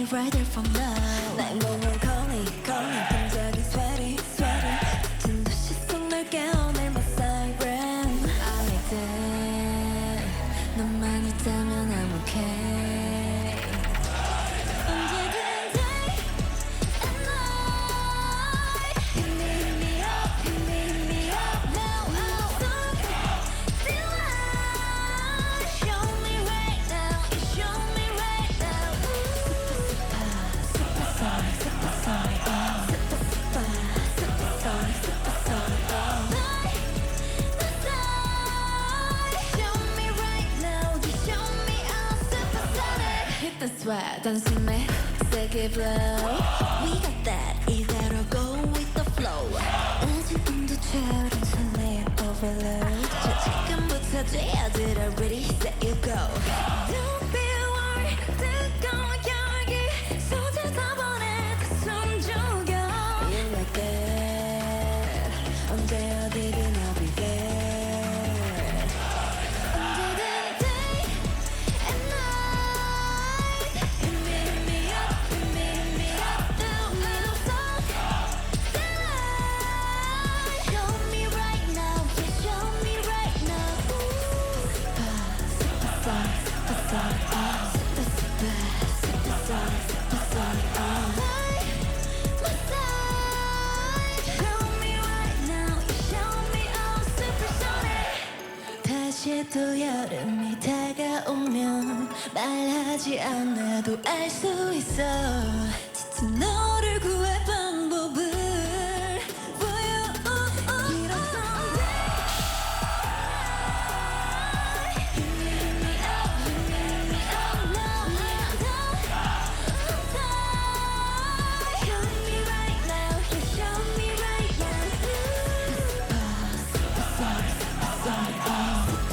me from love. 911 calling, calling. sweat 단숨에 세게 blow We got that 이대로 go with the flow 아직도 차오른 설레 overload 저 지금부터 돼야들 ready set you go Don't be 다시 또 여름이 다가오면 말하지 않아도 알 수 있어. 짙은 너를 구할 감 사.